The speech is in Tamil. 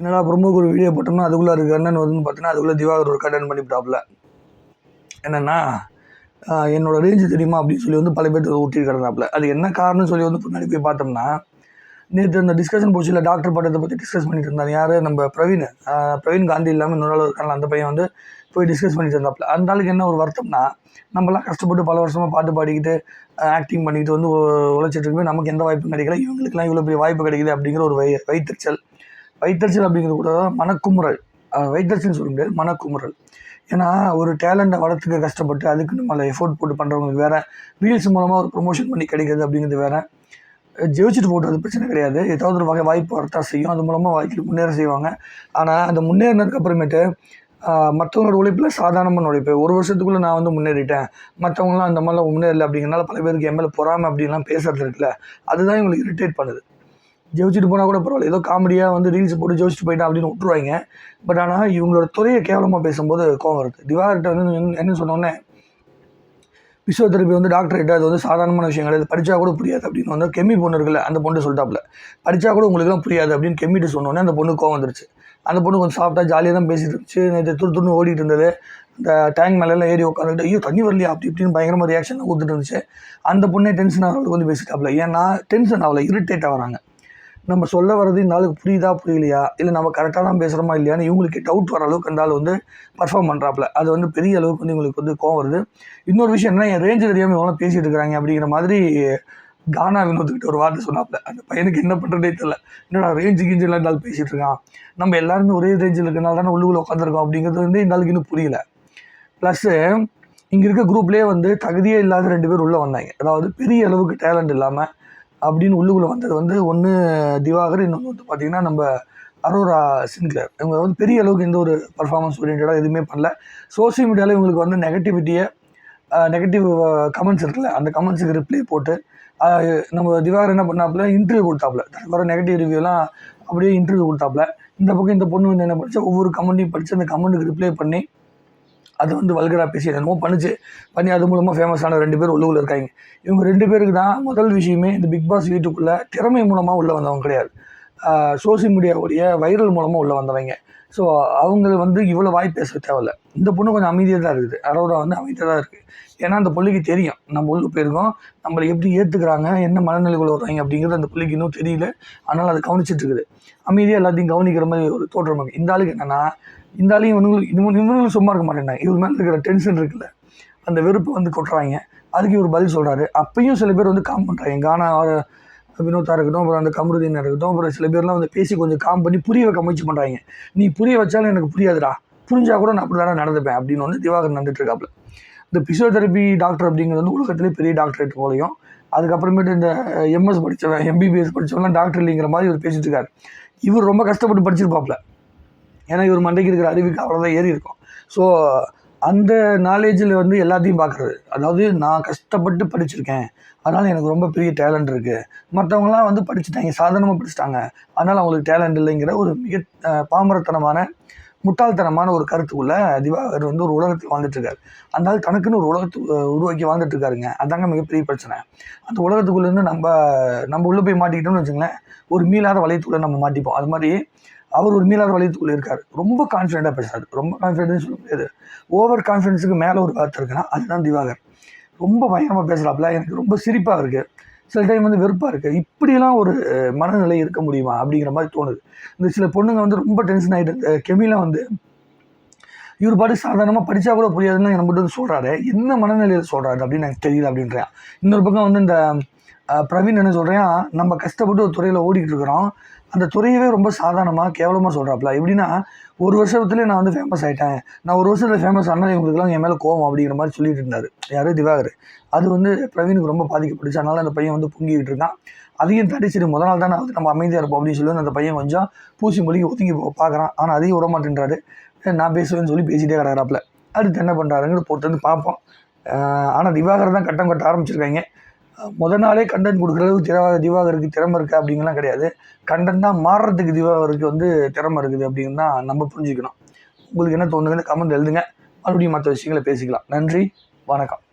என்னடா பிரம்மோக்கு ஒரு வீடியோ போட்டோம்னா அதுக்குள்ளே இருக்க அண்ணன் வந்து பார்த்தீங்கன்னா அதுக்குள்ளே திவாகர் ஒரு கடன் பண்ணிவிட்டாப்புல. என்னென்னா என்னோடய என்னோட ரேஞ்சு தெரியுமா அப்படின்னு சொல்லி வந்து பல பேர் ஊட்டி கிடந்தாப்புல அது என்ன காரணம்னு சொல்லி வந்து பின்னாடி போய் பார்த்தோம்னா நேற்று அந்த டிஸ்கஷன் போச்சு இல்லை டாக்டர் பட்டத்தை பற்றி டிஸ்கஸ் பண்ணிட்டு இருந்தாங்க யார்? நம்ம பிரவீன். பிரவீன் காந்தி இல்லாமல் இன்னொரு நாள் இருக்காங்க அந்த பையன் வந்து போய் டிஸ்கஸ் பண்ணிட்டு இருந்தாப்புல. அந்த ஆளுக்கு என்ன ஒரு வருத்தம்னா நம்மலாம் கஷ்டப்பட்டு பல வருஷமாக பாட்டு பாடிக்கிட்டு ஆக்டிங் பண்ணிக்கிட்டு வந்து உழைச்சிட்டு இருக்கும்போது நமக்கு எந்த வாய்ப்பும் கிடைக்கல. இவங்களுக்குலாம் இவ்வளோ பெரிய வாய்ப்பு கிடைக்குது அப்படிங்கிற ஒரு வை வைத்தறிச்சல். வைத்தறிச்சல் அப்படிங்கிறது கூட மனக்குமுறல். வைத்தறிச்சல்னு சொல்ல முடியாது மனக்குமுறல். ஏன்னா ஒரு டேலண்ட்டை வளர்த்துக்க கஷ்டப்பட்டு அதுக்கு நம்மளை எஃபோர்ட் போட்டு பண்ணுறவங்களுக்கு வேறு ரீல்ஸ் மூலமாக ஒரு ப்ரொமோஷன் பண்ணி கிடைக்கிறது அப்படிங்கிறது வேறு. ஜெயிச்சுட்டு போட்டு அது பிரச்சனை கிடையாது. ஏதாவது ஒரு வகை வாய்ப்பு வரத்தா செய்யும். அது மூலமாக வாழ்க்கையில் முன்னேற செய்வாங்க. ஆனால் அந்த முன்னேறினதுக்கு அப்புறமேட்டு மற்றவங்களோட உழைப்பில் சாதாரணமான உழைப்பு ஒரு வருஷத்துக்குள்ளே நான் வந்து முன்னேறிட்டேன். மற்றவங்களாம் அந்த மாதிரிலாம் முன்னேறல அப்படிங்கிறனால பல பேருக்கு எம்எல்ஏ மேலே பொறாமை அப்படின்லாம் பேசுறது இருக்குல்ல அதுதான் இவங்களுக்கு இரிட்டேட் பண்ணுது. ஜெயிச்சுட்டு போனால் கூட பரவாயில்ல. ஏதோ காமெடியாக வந்து ரீல்ஸ் போட்டு ஜெயிச்சுட்டு போயிட்டா அப்படின்னு விட்டுருவாங்க. பட் ஆனால் இவங்களோட துறையை கேவலமாக பேசும்போது கோவம் வருது. திவாகர்கிட்ட வந்து என்ன- சொன்னோன்னே பிசியோதெரப்பி வந்து டாக்டர்கிட்ட அது வந்து சாதாரணமான விஷயம் கிடையாது படித்தா கூட புரியாது அப்படின்னு வந்து கெமி பொண்ணு இருக்குல்ல அந்த பொண்ணு சொல்லிட்டாப்புல. படித்தா கூட உங்களுக்குலாம் புரியாது அப்படின்னு கெம்மிட்டு சொன்னோன்னே அந்த பொண்ணு கோவம் வந்துருச்சு. அந்த பொண்ணு கொஞ்சம் சாப்பிட்டா ஜாலியாக தான் பேசிட்டு இருந்துச்சு. நேற்று துரு துருன்னு ஓடிட்டு இருந்தது. அந்த டேங்க் மேலெல்லாம் ஏறி உட்காந்துட்டு ஐயோ தண்ணி வரலையா? அப்படி இப்படின்னு பயங்கரமாக ரியாக்ஷன் கொடுத்துட்டு இருந்துச்சு. அந்த பொண்ணே டென்ஷன் ஆகிறவங்களுக்கு வந்து பேசிட்டாப்ல ஏன்னா டென்ஷன் ஆகல இரிட்டேட் ஆகிறாங்க நம்ம சொல்ல வர்றது இந்த ஆளுக்கு புரியுதா புரியலையா? இல்லை நம்ம கரெக்டாக தான் பேசுகிறோமா இல்லையான்னு இவங்களுக்கு டவுட் வர அளவுக்கு அந்த ஆள் வந்து பர்ஃபார்ம் பண்ணுறாப்புல அது வந்து பெரிய அளவுக்கு வந்து இவங்களுக்கு வந்து கோவம் வருது. இன்னொரு விஷயம் என்ன என் ரேஞ்சு தெரியாமல் இவங்களாம் பேசிட்டு இருக்கிறாங்க அப்படிங்கிற மாதிரி கானா வினோத்துக்கிட்ட ஒரு வார்த்தை சொன்னாப்புல அந்த பையனுக்கு என்ன பண்ணுறதே தெரியல. என்னடா ரேஞ்சு கிஞ்சு எல்லாம் இந்த ஆள் இருக்கான்? நம்ம எல்லாருமே ஒரே ரேஞ்சில் இருக்கனால தானே உள்ளுக்குள்ளே உட்காந்துருக்கோம் அப்படிங்கிறது வந்து இந்த ஆளுக்கு இன்னும் புரியல. ப்ளஸ்ஸு இங்கே இருக்க குரூப்லேயே வந்து தகுதியே இல்லாத ரெண்டு பேர் உள்ளே வந்தாங்க. அதாவது பெரிய அளவுக்கு டேலண்ட் இல்லாமல் அப்படின்னு உள்ளுக்குள்ளே வந்தது. வந்து ஒன்று திவாகர் இன்னொன்று வந்து பார்த்திங்கன்னா நம்ம அரோரா சின்க்ளர் இவங்க வந்து பெரிய அளவுக்கு எந்த ஒரு பர்ஃபார்மன்ஸ் ஓரியன்டாக எதுவுமே பண்ணல. சோஷியல் மீடியாவில் இவங்களுக்கு வந்து நெகட்டிவிட்டியை நெகட்டிவ் கமெண்ட்ஸ் இருக்குல்ல அந்த கமெண்ட்ஸுக்கு ரிப்ளை போட்டு நம்ம திவாகர் என்ன பண்ணாப்புல? இன்டர்வியூ கொடுத்தாப்புல. தனக்கு வர நெகட்டிவ் ரிவ்யூலாம் அப்படியே இன்டர்வியூ கொடுத்தாப்புல. இந்த பக்கம் இந்த பொண்ணு வந்து என்ன படிச்சா ஒவ்வொரு கமெண்ட்டையும் படித்து அந்த கமெண்ட்டுக்கு ரிப்ளை பண்ணி அது வந்து வல்கராக பேசி என்னமோ பண்ணுச்சு. பண்ணி அது மூலமாக ஃபேமஸான ரெண்டு பேர் உள்ளூரில் இருக்காங்க. இவங்க ரெண்டு பேருக்கு தான் முதல் விஷயமே இந்த பிக் பாஸ் வீட்டுக்குள்ளே திறமை மூலமாக உள்ளே வந்தவங்க கிடையாது. சோஷியல் மீடியாவுடைய வைரல் மூலமாக உள்ளே வந்தவங்க. ஸோ அவங்க வந்து இவ்வளோ வாய் பேச தேவையில்ல. இந்த பொண்ணு கொஞ்சம் அமைதியாக தான் இருக்குது. அரோரா வந்து அமைதியாக தான் இருக்குது ஏன்னா அந்த பிள்ளைக்கு தெரியும். நம்ம உள்ளே போயிருக்கோம். நம்மளை எப்படி ஏற்றுக்கிறாங்க என்ன மனநிலைக்குள்ள வருவாங்க அப்படிங்கிறது அந்த பிள்ளைக்கு இன்னும் தெரியல. அதனால் அதை கவனிச்சிட்டு இருக்குது. அமைதியாக எல்லாத்தையும் கவனிக்கிற மாதிரி ஒரு தோற்றம் இந்த ஆளுக்கு என்னென்னா இந்த ஆளையும் இவங்களுக்கு இவங்க இவங்களும் சும்மா இருக்க மாட்டேன் இவர் மேலே இருக்கிற டென்ஷன் இருக்குல்ல. அந்த வெறுப்பு வந்து கொட்டுறாங்க. அதுக்கு இவர் பதில் சொல்கிறாரு அப்பையும் சில பேர் வந்து காம் பண்ணுறாங்க கானா ஆர் இருக்கட்டும் அப்புறம் அந்த கமருதீன் இருக்கட்டும் அப்புறம் சில பேர்லாம் வந்து பேசி கொஞ்சம் காம் பண்ணி புரிய வைக்க முயற்சி பண்ணுறாங்க நீ புரிய வச்சாலும் எனக்கு புரியாதுடா. புரிஞ்சால் கூட நான் அப்படி தானே நடந்துப்பேன் அப்படின்னு வந்து திவாகர் நடந்துட்டுருக்காப்புல இந்த பிசியோதெரப்பி டாக்டர் அப்படிங்கிறது வந்து உலகத்திலே பெரிய டாக்டரேட் போலையும் அதுக்கப்புறமேட்டு இந்த எம்எஸ் படித்தவன் எம்பிபிஎஸ் படித்தவன்லாம் டாக்டர் இல்லைங்கிற மாதிரி இவர் பேசிட்டு இருக்காரு. இவர் ரொம்ப கஷ்டப்பட்டு படிச்சிருப்பாப்புல. ஏன்னா இவர் மண்டைக்கு இருக்கிற அறிவுக்கு அவ்வளோதான் ஏறி இருக்கும். ஸோ அந்த நாலேஜில் வந்து எல்லாத்தையும் பார்க்குறது. அதாவது நான் கஷ்டப்பட்டு படிச்சிருக்கேன். அதனால் எனக்கு ரொம்ப பெரிய டேலண்ட் இருக்குது மற்றவங்களாம் வந்து படிச்சுட்டாங்க சாதாரணமாக படிச்சுட்டாங்க. அதனால் அவங்களுக்கு டேலண்ட் இல்லைங்கிற ஒரு மிக பாமரத்தனமான முட்டாள்தனமான ஒரு கருத்துக்குள்ளே திவாகர் வந்து ஒரு உலகத்தில் வாழ்ந்துட்டு இருக்காரு அந்த தனக்குன்னு ஒரு உலகத்து உருவாக்கி வாழ்ந்துட்டுருக்காருங்க. அதாங்க மிகப்பெரிய பிரச்சனை. அந்த உலகத்துக்குள்ளேருந்து நம்ம நம்ம உள்ளே போய் மாட்டிக்கிட்டோம்னு வச்சுங்களேன் ஒரு மீளாத வளையத்துக்குள்ளே நம்ம மாட்டிப்போம். அது மாதிரி அவர் ஒரு மீளாத வளையத்துக்குள்ளே இருக்கார் ரொம்ப கான்ஃபிடென்ட்டாக பேசுறாரு. ரொம்ப கான்ஃபிடென்ஸ் சொல்ல முடியாது. ஓவர் கான்ஃபிடென்ஸுக்கு மேலே ஒரு வார்த்தை இருக்குன்னா அதுதான் திவாகர். ரொம்ப பயங்கரமாக பேசுகிறாப்புல எனக்கு ரொம்ப சிரிப்பாக இருக்குது சில டைம் வந்து வெறுப்பாக இருக்குது இப்படியெல்லாம் ஒரு மனநிலை இருக்க முடியுமா? அப்படிங்கிற மாதிரி தோணுது. இந்த சில பொண்ணுங்க வந்து ரொம்ப டென்ஷன் ஆகிட்டு கெமிலாம் வந்து இவர் பாட்டு சாதாரணமாக படித்தா கூட புரியாதுன்னு நம்ம வந்து சொல்கிறாரு என்ன மனநிலையில் சொல்கிறாரு அப்படின்னு எனக்கு தெரியல அப்படின்றேன் இன்னொரு பக்கம் வந்து இந்த பிரவீன் என்ன சொல்கிறேன் நம்ம கஷ்டப்பட்டு ஒரு துறையில் ஓடிக்கிட்டு இருக்கிறோம். அந்த துறையவே ரொம்ப சாதாரணமாக கேவலமாக சொல்கிறாப்புல எப்படின்னா ஒரு வருஷத்துலேயே நான் வந்து ஃபேமஸ் ஆகிட்டேன் நான் ஒரு வருஷத்தில் ஃபேமஸ் ஆனால் இவங்களுக்குலாம் என் மேலே கோவம் அப்படிங்கிற மாதிரி சொல்லிட்டு இருந்தார். யார்? திவாகர். அது வந்து பிரவீனுக்கு ரொம்ப பாதிக்கப்பட்டுச்சு. அதனால் அந்த பையன் வந்து பொங்கிக்கிட்டு இருக்கான். அதையும் தடி சரி முதல் நாள் தான் நான் வந்து நம்ம அமைதியாக இருப்போம் அப்படின்னு சொல்லி அந்த பையன் கொஞ்சம் பூசி மொழிக்கு ஒதுங்கி பார்க்குறான். ஆனால் அதையும் விட மாட்டேன்றாரு. நான் பேசுவேன்னு சொல்லி பேசிட்டே கிடக்கிறாப்புல அடுத்து என்ன பண்ணுறாருங்கிறது பொறுத்து வந்து பார்ப்போம். ஆனால் திவாகர் தான் கட்டம் கட்ட ஆரம்பிச்சிருக்காங்க. முத நாளே கண்டென்ட் கொடுக்குறதுக்கு திவா திவாகருக்கு திறமை இருக்குது அப்படிங்கலாம் கிடையாது. கண்டென்ட் தான் மாறுறதுக்கு திவாகருக்கு வந்து திறமை இருக்குது அப்படின்னு தான் நம்ம புரிஞ்சுக்கணும். உங்களுக்கு என்ன தோணுதுன்னு கமெண்ட் எழுதுங்க. மறுபடியும் மற்ற விஷயங்களை பேசிக்கலாம். நன்றி. வணக்கம்.